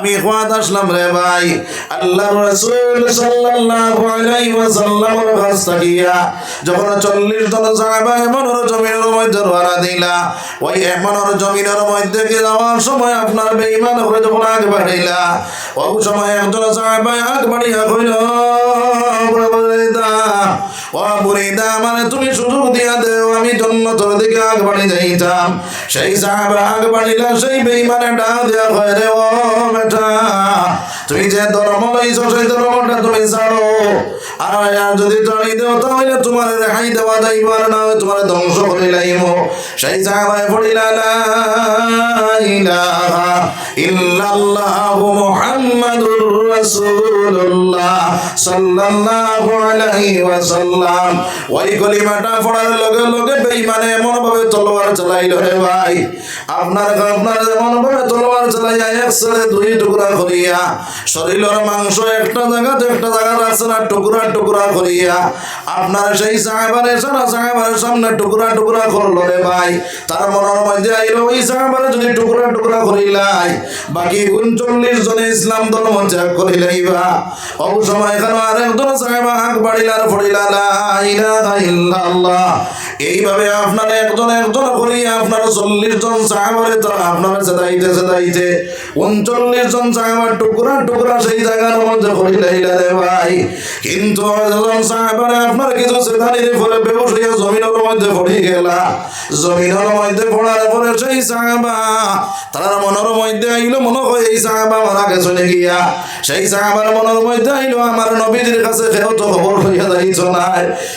আমি খোয়াদ আসলাম রে ভাই। আল্লাহ রাসূল সাল্লাল্লাহু আলাইহি ওয়াসাল্লামের কাছ থাকিয়া যখন 40 জন সাহাবা এমনর জমিনের মধ্যে রওনা দিলা, ওই এমনর জমিনের মধ্যে গিয়ে যাওয়ার সময় আপনার বেঈমান হয়ে যখন আগ বাড়াইলা, ওই সময় একজন সাহাবা আগ বাড়িয়া কইল ও মানে তুমি সুযোগ দিয়া দেও, আমি দিকে আগ বাড়ি যাইতাম সেই সাহাবা আগ সেই কয় রে, ও বেটা, তুমি যে ধর্ম লইছো, সেই ধর্মটা তুমি ছাড়ো আর যদি টানি দেও, তাহলে তোমার রেহাই দেওয়া যাইব আর না তোমার ধ্বংস করে লাইব। সেই সাহাবায় পড়িলা ইলাহা ইল্লাল্লাহু মুহাম্মাদুর রাসূলুল্লাহ সাল্লাল্লাহু আলাইহি ওয়াসাল্লাম। ওই কলিমাটা পড়ার লগে লগে বেঈমানে এমন ভাবে তলোয়ার চালাইল রে ভাই। আপনার আপনার যেমন ভাবে তলোয়ার চালাইয়া একসাথে দুই টুকরা করিয়া, শরীরের মাংস একটা জায়গাতে একটা জায়গা রাখছে না, টুকরা টুকরা করিয়া। আপনার সেই সাহেবারে সারা সাহেবারের সামনে টুকরা টুকরা করল রে ভাই, তার মনের মধ্যে আইলো, ওই সাহেবারে যদি টুকরা টুকরা করিলাই বাকি উনচল্লিশ জনে ইসলাম ধর্ম ত্যাগ করিলাইবা লাইবা সময় এখানে আরেকজন সাহেব হাঁক বাড়িলার ফড়িলা ইলাহা ইল্লাল্লাহ। এইভাবে আপনার একজন একজন করিয়া আপনার চল্লিশ জন সাহেবারে তারা আপনার সেদাইতে সেদাইতে উনচল্লিশ জন সাহেবার টুকরা টুকরা সেই জায়গার মধ্যে করিলাইলা ভাই। কিন্তু আপনার কিছু ফলে বেবস হইয়া জমিনের মধ্যে পড়ে গেলা। জমিনের মধ্যে পড়ার পরে সেই সাহেবা তার মনের মধ্যে আইলো মনে হয় এই সাহেবা মারা গেছে গিয়া সেই সাহাবার মনের মধ্যে আইলো, আমার নবীদের কাছে কেউ তো খবর হইয়া যাইছ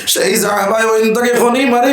সেই সাহাবাই ওই থেকে মারি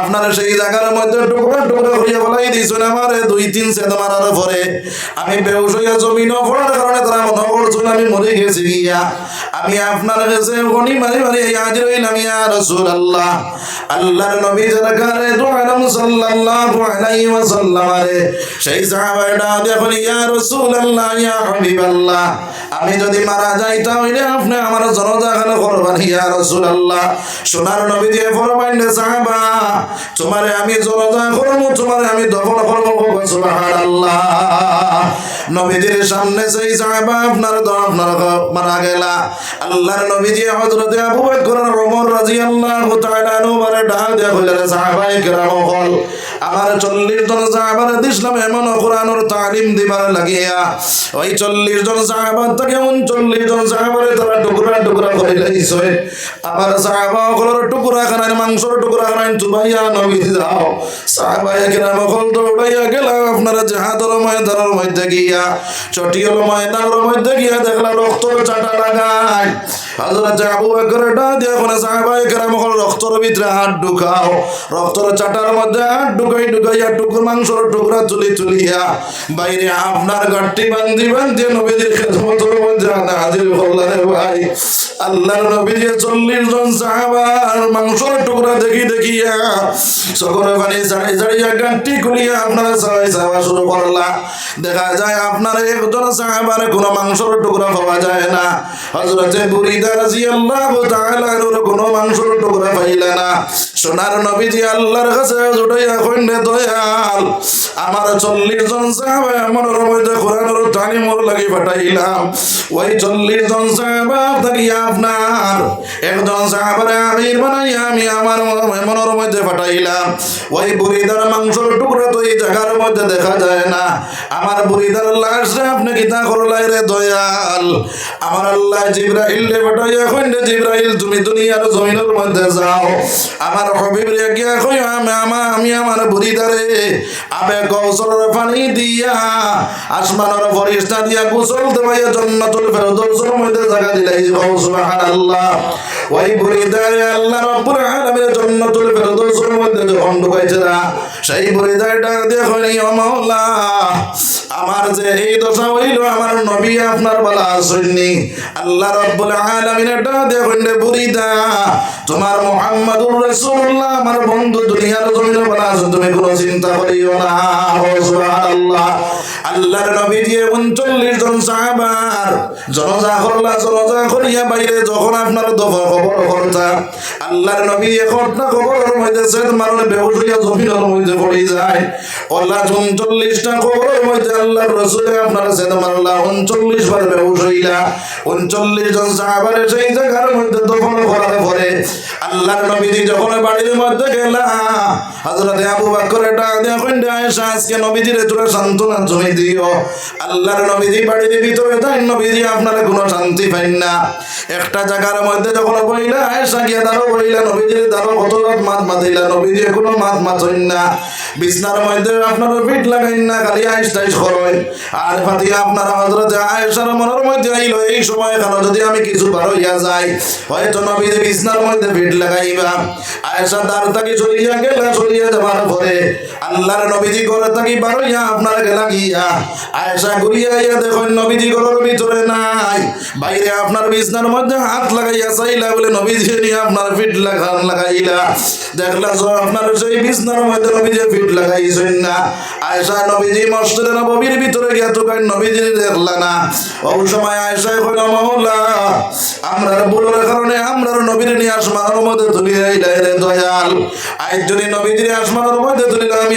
আপনারা সেই জায়গার মধ্যে টুকরা টুকরা করিয়া বলাই দিয়েছেন আমারে, দুই তিন সেদ মারার পরে। আমি বেউস হইয়া জমিন পড়ার কারণে তারা মনে করছেন আমি মরে গেছি গিয়া। আমি আপনার কাছে গনি মারি মারি হাজির হইলাম ইয়া রাসূল আল্লাহ আল্লাহর নবী জানাকারে দুআলাম সাল্লাল্লাহু আলাইহি ওয়াসাল্লাম আরে। সেই সাহাবাটা দেখুন ইয়া রাসূল আল্লাহ ইয়া হাবিবাল্লাহ। আমি যদি মারা যাই, তাহলে আপনি আমার জনতা খানে করবেন ইয়া রাসূল আল্লাহ সোনার নবী দিয়ে ফরমাইলে সাহাবা। তোমারে আমি জনতা করব, তোমারে আমি দফন করব সুবহানাল্লাহ। নবীজির সামনে সেই সাহাবা আপনার আপনার মারা গেলা। আল্লাহর নবীজি হযরত আবু বকর ওমর রাদিয়াল্লাহু তাআলা আনহু মারে ডাক দেয়া সাহাবায়ে কেরাম হল। আমার 40 জন সাহাবার ইসলাম এমন কোরআনের তালিম দিবার লাগিয়া। ওই 40 জন সাহাবা থেকে 39 জন সাহাবারে তারা টুকরা টুকরা করে লাইছে। আবার সাহাবা হলের টুকরা খানায় মাংসর টুকরা খানায় চুবাইয়া নবী যাও। সাহাবায়ে কেরাম হল দৌড়াইয়া গেলা, আপনারা জাহাদর ময়দানের মধ্যে গিয়া, চটিয়ল ময়দানের মধ্যে গিয়া দেখলা রক্তর চাটা লাগায়। হযরত আবু বকর ডাক দিয়ে কোন সাহাবায়ে কেরাম হল রক্তর ভিতরে হাত ঢুকাও। রক্তর চাটার মধ্যে হাত ঢুকাই ঢুকাইয়া টুকরো মাংসর টুকরা তুলি তুলিয়া বাইরে আপনার গাঠটি বান্ধি বান্ধি নবীদের ভাই। আল্লাহর নবী যে চল্লিশ জন সাহাবার মাংসর টুকরা দেখি দেখিয়া সকলে পানি ছাড়াই ছাড়িয়া গাঠটি খুলিয়া আপনারা সবাই চাওয়া শুরু করলা দেখা যায় আপনার একজন সাহাবার কোনো মাংসর টুকরা পাওয়া যায় না। হজরতে বুড়িদা রাদিয়াল্লাহু তাআলা এর কোনো মাংসর টুকরা পাইলা না। সোনার নবীজি আল্লাহর কাছে জুটাইয়া কইনে দয়াল, আমার চল্লিশ জন সাহাবা মনের মধ্যে কোরআনের তালিমর লাগি পাঠাইলাম। ওই চল্লিশ জন সাহাবা তাকিয়া আপনার। একজন সাহাবারে আমির বানাইয়া আমি আমার মনের মধ্যে পাঠাইলাম ওই বুড়িদার মাংসর টুকরা তো এই জায়গার মধ্যে দেখা যায় না। আমার বুড়িদার লাশে আপনি কিতা করলাই রে দয়াল? আমার আল্লাহ জিব্রাইল রে পাঠাইয়া কইলে জিব্রাইল, তুমি দুনিয়ার জমিনের মধ্যে যাও। আমার হবিব রে গিয়া কই আমি আমার আমি আমার বুড়িদারে আবে কৌশলের পানি দিয়া আসমানের ফরিস্তা দিয়া গোসল দেবাইয়া জন্নাতুল ফেরদৌসের মধ্যে জায়গা দিলাই সুবহানাল্লাহ ওই বুড়িদারে আল্লাহ রাব্বুল আলামিনের জন্নাতুল ফেরদৌসের মধ্যে যখন ঢুকাইছে না সেই বুড়িদারে দেখো ও মাওলা আমার যে এই দশা হইল, আমার নবী আপনার বলা শুননি আল্লাহ রাব্বুল ডাক দিয়ে কইলে বুড়িদা তোমার মুহাম্মাদুর রাসূলুল্লাহ, আমার বন্ধু দুনিয়ার জমিনে বলা আছে তুমি কোনো চিন্তা করিও না, ও সুবহানাল্লাহ। আল্লাহর নবী দিয়ে 39 জন সাহাবার জনজা করলা, জনজা করিয়া বাইরে যখন আপনার দফা খবর করতা, আল্লাহর নবী না খবরের মধ্যে সেদ মারলে বেহুশ হইয়া জমিনের পড়ে যায়। আল্লাহ 39টা খবরের মধ্যে আল্লাহর রাসূল আপনার সেদ মারলা 39 বার বেহুশ হইলা 39 জন সাহাবার সেই জায়গার মধ্যে দফন করার পরে আল্লাহর নবী যখন বাড়ির মধ্যে গেলা, হযরত আবু বকর দিয়ে কইন্ডে, আয়েশা, আজকে নবীজিরে তোরা সান্ত্বনা জমি দিও। আল্লাহর নবীজি বাড়ির ভিতরে তাই নবীজি, আপনারা কোনো শান্তি পাইন না। একটা জায়গার মধ্যে যখন বইলা, আয়েশা, গিয়া দাঁড়ো বইলা, নবীজির দাঁড়ো কত রাত মাত মাতিলা, নবীজি কোনো মাত মাতইন না। বিছনার মধ্যে আপনারা পিঠ লাগাইন না, খালি টাইস করেন আর ফাতিয়া, আপনারা হযরত আয়েশার মধ্যে আইলো, এই সময় কেন যদি আমি কিছু বার হইয়া যাই? হয়তো নবীজি বিছনার মধ্যে পিঠ লাগাইবা। আয়েশা দাঁড় থাকি চলিয়া গেলা, চলিয়া যাবার পরে আল্লাহর নবীজি ঘরে থাকি বার হইয়া আপনার গেলা গিয়া আয়েশা ঘুরিয়া ইয়া দেখুন নবীজি ঘরের ভিতরে নাই। বাইরে আপনার বিছনার মধ্যে হাত লাগাইয়া চাইলা বলে নবীজি নিয়ে আপনার পিঠ লাগান লাগাইলা। দেখলা যে আপনার সেই বিছনার মধ্যে নবীজি পিঠ লাগাইছেন না। আয়েশা নবীজি মসজিদে নববীর ভিতরে গিয়া তো কাই নবীজি দেখলা না। ওই সময় আয়েশা কইল মাওলা আমরা ভুলের কারণে আমরা নবীর নিয়ে আসমানের মধ্যে তুলি আইলাই রে দয়াল। আজ যদি নবীজির আসমানের মধ্যে তুলিলে আমি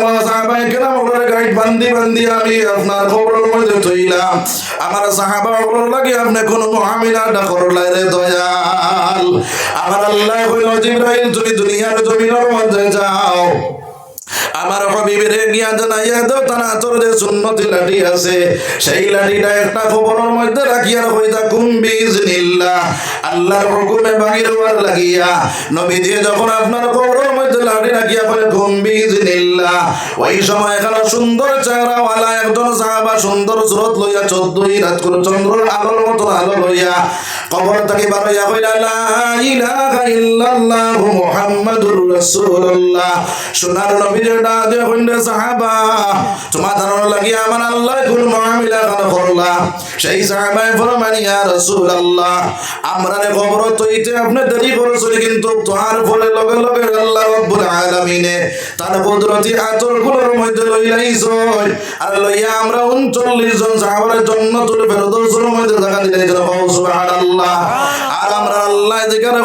আমার সাহাবাই কেরাম ওগুলোর গাইড বান্দি বান্দি আমি, আপনার খবরের মধ্যে থইলাম। আমার সাহাবা ওগুলোর লাগে আপনি কোনো মহামিলাটা করলাই রে দয়াল। আমার আল্লাহ হইল জিব্রাইল, তুমি দুনিয়ার জমিনের মধ্যে যাও। আমার হবিবের গিয়া জানাইয়া দাও তার আতর যে সুন্নতি লাঠি আছে। সেই লাঠিটা একটা খবরের মধ্যে রাখিয়া হইতা কুম্বিজ নিল্লা আল্লাহর হুকুমে বাগির ওয়ার লাগিয়া। নবী দিয়ে যখন আপনার খবরের মধ্যে লাঠি রাখিয়া বলে কুম্বিজ নিল্লা ওই সময় এখানে সুন্দর চেহারাওয়ালা একজন সাহাবা সুন্দর স্রোত লইয়া চোদ্দই রাত করে চন্দ্র আলোর মতো আলো লইয়া কবর থেকে বারইয়া হইলা লা ইলাহা ইল্লাল্লাহু মুহাম্মাদুর রাসূলুল্লাহ। সোনার নবীর ডাক দিয়ে কইলে, সাহাবা, তোমার ধারণা লাগি আমার আল্লাহ কোন মুআমিলা কান করলা। সেই সাহাবায়ে ফরমান, ইয়া রাসূলুল্লাহ, আমরা রে খবর তইতে আপনি দেরি করেছেন, কিন্তু তোমার ফলে লগে লগে আল্লাহ রাব্বুল আলামিনে তার কুদরতি আতরগুলোর মধ্যে লইলাইছই। আর আমরা 39 জন সাহাবারের জন্য তুলে ফেরত মধ্যে জায়গা দিলে আল্লাহ যেখানে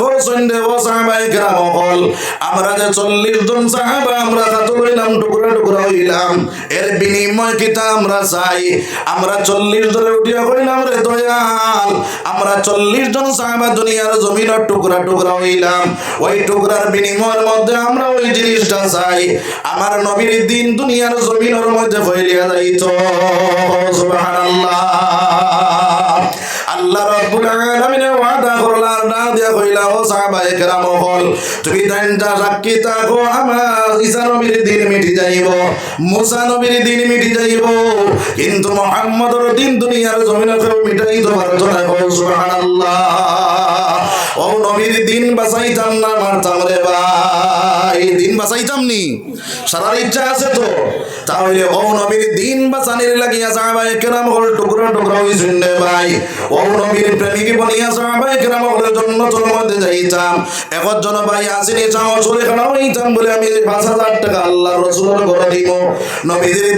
রে ও সাহাবায়ে কেরাম হল আমরা যে 40 জন সাহাবা, আমরা কত হইলাম টুকরা টুকরা হইলাম। এর বিনিময় কিতা আমরা চাই? আমরা 40 জনে উঠিয়া কইলাম রে দয়াল। আমরা 40 জন সাহাবা দুনিয়ার জমিনের টুকরা টুকরা হইলাম। ওই টুকরার বিনিময়ের মধ্যে আমরা ওই জিনিসটা চাই। আমার নবীর দিন দুনিয়ার জমিনের মধ্যে ফেলিয়া যাইতো। সুবহানাল্লাহ। আল্লাহ রাব্বুল আলামিন ওয়াদা হল। তুমি তাইনটা সাক্ষী থাকো, আমার দিন মিটি যাইব, মুসা নবীর দিন মিটি যাইব। কিন্তু মোহাম্মদর দিন দুনিয়ার জমিনে কেউ মিটাইতে পারতো না ও নবীর দিন বাঁচাইতাম না সারার ইচ্ছা আছে তো। তাহলে মধ্যে জন ভাই আসেনি, চাও চলে খানা বলে আমি পাঁচ হাজার টাকা আল্লাহ রসুলের ঘরে দিব।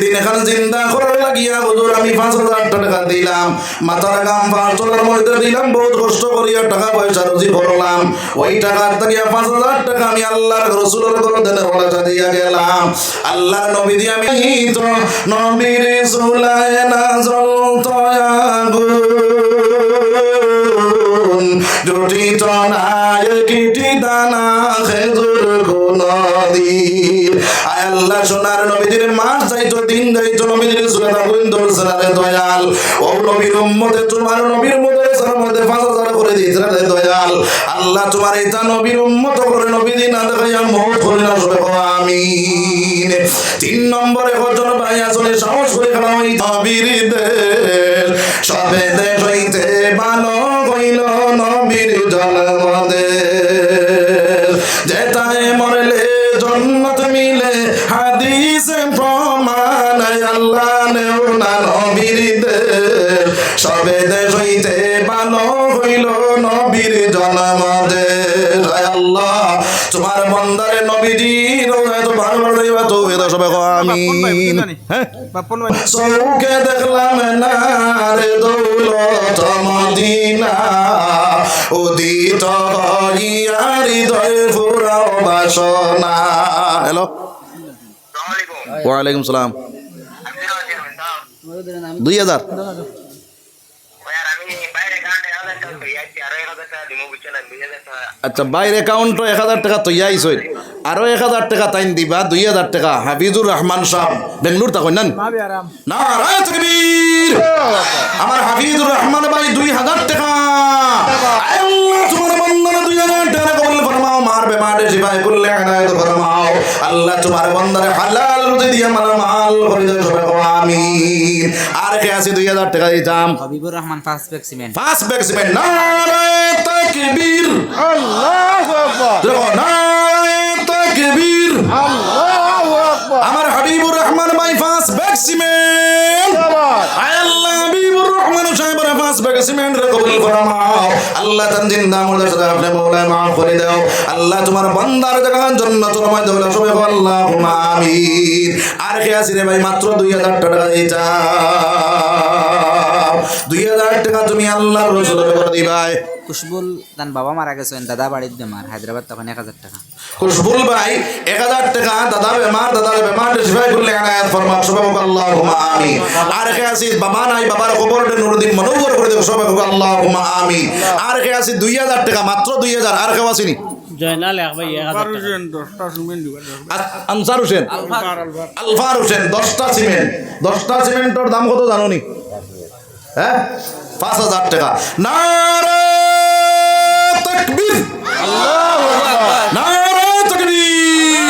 দিন এখানে চিন্তা করার লাগিয়া হুজুর আমি পাঁচ হাজার টাকা দিলাম। মাথার গাম পাঁচশোর মধ্যে দিলাম, বহুত কষ্ট করিয়া টাকা পয়সা রুজি করলাম। ওই টাকার থেকে পাঁচ হাজার টাকা আমি আল্লাহর রসুলের ঘরে দেনে দিয়া গেলাম। আল্লাহ নবী দিয়ে আমি তো নবীর সুলায় না নাই কিটি দানা খেজুর আল্লাহ, সোনার নবীদের মাস যাইতো, দিন যাইতো নবীদের গোবিন্দ দয়াল। ও নবীর উম্মতে তোমার নবীর মধ্যে মধ্যে পাঁচ হাজার করে দিয়েছে। দয়াল। আল্লাহ তোমার এটা নবীর উন্মত করে নবী দিন না দেখাইয়া মত করে না আমিন। তিন নম্বরে কজন ভাই আসলে সাহস করে কেন ওই নবীর দেশ সবে দেশ হইতে ভালো হইল নবীর জন্ম নবীর জন্ম দেশ আয় আল্লাহ। তোমার বন্দারে নবীজি এত ভালো রইবা তো এত সবে আমি হ্যাঁ? চৌকে দেখলাম না রে দৌলত মদিনা। উদিত হইয়া হৃদয় ফুরাও বাসনা। হ্যালো? ওয়ালাইকুম সালাম। দুই হাজার? আচ্ছা বাইর অ্যাকাউন্ট এক হাজার টাকা তৈয়া আইসই আরও এক হাজার টাকা তাইন দিবা দুই হাজার টাকা। হাফিজুর রহমান সাহ বেঙ্গলোর থাকুন না আমার হাফিজুর রহমান ভাই দুই হাজার টাকা। আল্লাহ তোমার হালাল রুজি দিয়ে মাল করে সবাই আমিন। আর কে আছে দুই হাজার টাকা দিতাম? Habibur Rahman first bag cement. First bag cement. নারায় তাকবীর। আল্লাহু আকবার। নারায় তাকবীর। আল্লাহু আকবার। আমার হাবিবুর রহমান ভাই ফার্স্ট ব্যাগ সিমেন্ট আল্লাহ হাবিবুর রহমান সাহেবের ফার্স্ট ব্যাগ সিমেন্ট কবুল ফরমাও আল্লাহ তান জিন্দা মুর্দা সাদা আপনি মৌলা মাফ করে দাও। আল্লাহ তোমার বান্দার জায়গা জান্নাতুল মধ্যে বলে সবাই আল্লাহুম্মা আমিন। আর কে আছে রে ভাই? মাত্র 2000 টাকা দিতা 2000 টাকা তুমি আল্লাহর রাসূলের উপর দিবাই। খুশবুল তার বাবা মারা গেছেন দাদা বাড়ির বেমার হায়দ্রাবাদ তখন এক হাজার টাকা। খুশবুল ভাই এক হাজার টাকা দাদা বেমার দাদা বেমার শিফাই করলে আনায়াত ফরমাক সবাই হোক আল্লাহুম্মা আমিন। আর কে আছি বাবা নাই বাবার খবর নুরুদ্দিন মনোবর করে দেব সবাই হোক আল্লাহুম্মা আমিন। আর কে আছি দুই হাজার টাকা মাত্র দুই হাজার আর কেউ আসেনি জয়নাল ভাই হাজার আনসার হোসেন? আলফার হোসেন দশটা সিমেন্ট। দশটা সিমেন্টের দাম কত জানো নি? হ্যাঁ? পাঁচ হাজার টাকা। নারে তকবীর। নারে তকবীর।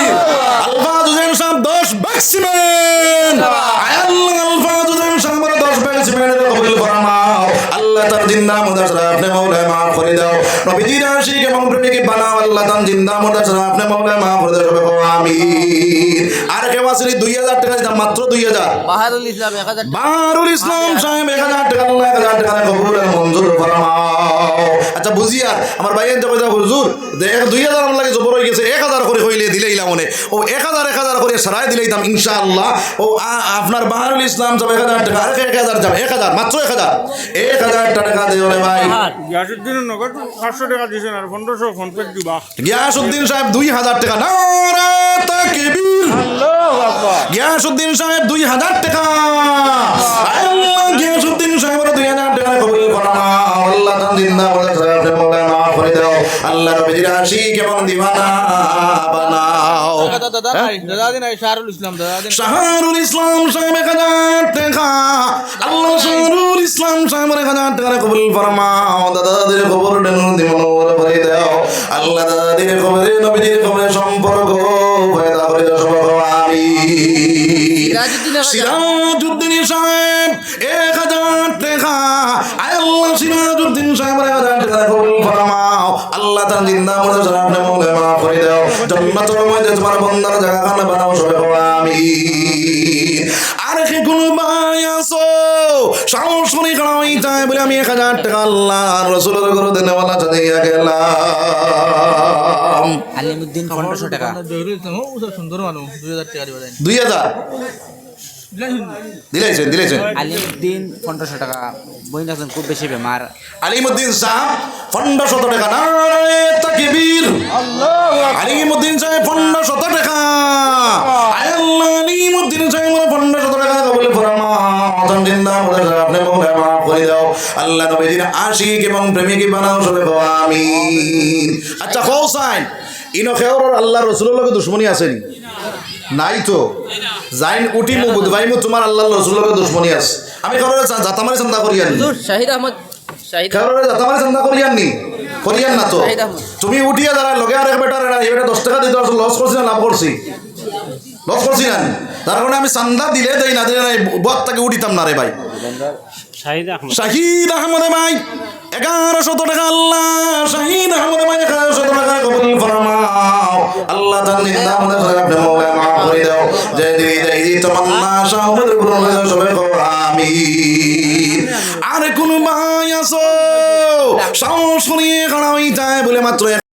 আলফাজ হোসেন সাহেব দশ আল্লাহ আলফাজ হোসেন সাহেবের দশ ব্যাগ সিমেন্ট কবুল ফরমাও আল্লাহ তার জিন্দা মুদাসরা আপনি আর দুই হাজার টাকা দিতাম মাত্র দুই হাজার। বাহারুল ইসলাম এক হাজার টাকা। ইসলাম সাহেব এক হাজার টাকা এক হাজার টাকা কবুল মঞ্জুর আচ্ছা বুঝি আর আমার ভাইয়ের তো কইতা হুজুর দেখ দুই হাজার আমার লাগে জবর হয়ে গেছে এক হাজার করে হইলে দিলে ইলাম মনে ও এক হাজার এক হাজার করে সারাই দিলে দিতাম ইনশাআল্লাহ। ও আ- আপনার বাহারুল ইসলাম যাবে এক হাজার টাকা এক হাজার যাবে এক হাজার মাত্র এক হাজার। এক হাজার টাকা রে ভাই। বাহার। গ্যাসুদ্দিনের নগদ পাঁচশো টাকা দিয়েছেন আর পনেরোশো ফোন পে দিবা। গিয়াসউদ্দিন সাহেব দুই হাজার টাকা। নারা তাকবীর। গিয়াসউদ্দিন সাহেব দুই হাজার টাকা। আল্লাহ গিয়াসউদ্দিন সাহেবের দুই হাজার টাকা কবুল আল্লাহ জিন্দা বলে সাহেব করে দাও। আল্লাহ বানাও। দাদা দাদা দাদা শাহরুল ইসলাম দাদা সাহেব এক হাজার টাকা। আল্লাহ শাহরুল ইসলাম সাহেবের এক হাজার টাকা কবুল ফরমাও। দাদাদের খবর ডেনু দিমনোর করে দাও। আল্লাহ দাদাদের খবরে নবীদের খবরে সম্পর্ক পয়দা করে দাও সিরাজউদ্দিন সাহেব এক হাজার টাকা। আল্লাহ সিরাজুদ্দিন সাহেব এক হাজার টাকা কবুল ফরমাও। আল্লাহ তার জিন্দা মনে সামনে মনে মাফ করে দাও। জন্মাতর মধ্যে তোমার বন্দার জায়গা খানে বানাও সবে আমিন। খাওয়াই চাই বলে আমি এক হাজার টাকা আল্লাহ রসুলের ঘরে দেনেওয়ালা চাঁদিয়া গেলাম। আলিমুদ্দিন পনেরোশো টাকা। জহিরুল ইসলাম ও সব সুন্দর মানুষ দুই হাজার। টাকা দুই হাজার দিলাইছেন দিলাইছেন। আলিমুদ্দিন পনেরোশো টাকা। বই আছেন খুব বেশি বেমার। আলিমুদ্দিন সাহেব পনেরো শত টাকা তাকবীর। আলিমুদ্দিন সাহেব পনেরো আল্লাহ নবীজির আশিক এবং প্রেমিক বানাও সবে গো আমিন। আচ্ছা হোসাইন ইনো খেওর আল্লাহ রসুলের লগে দুশ্মনী আসেনি? নাই তো। যাইন উঠি মু বুধবাই মু তোমার আল্লাহ রসুলের লগে দুশ্মনী আছে। আমি কারোর জাতামারে চিন্তা করি আনি শাহিদ আহমদ শাহিদ কারোর জাতামারে চিন্তা করিয়ান নি করিয়ান না তো। তুমি উঠিয়া যারা লগে আর এক বেটার এটা এই বেটা দশ টাকা দিতে লস করছি না লাভ করছি? লস করছি না তার কারণে আমি চান্দা দিলে দেই না দিলে বত তাকে উঠিতাম না রে ভাই। শাহিদ আহমদ। ভাই, এগারোশো টাকা আল্লাহ, শাহিদ আহমদ ভাই, এগারোশো টাকা কবুল ফরমাও। আল্লাহ তার নিন্দা আমাদের সবাই আপনি করে দাও। জয় দিদি জয় দিদি তমান্না শাহমদ পূরণ হয়ে যাও সবাই কো আমিন। আর কোন ভাই আসো সাহস করিয়ে খাড়া যায় বলে মাত্র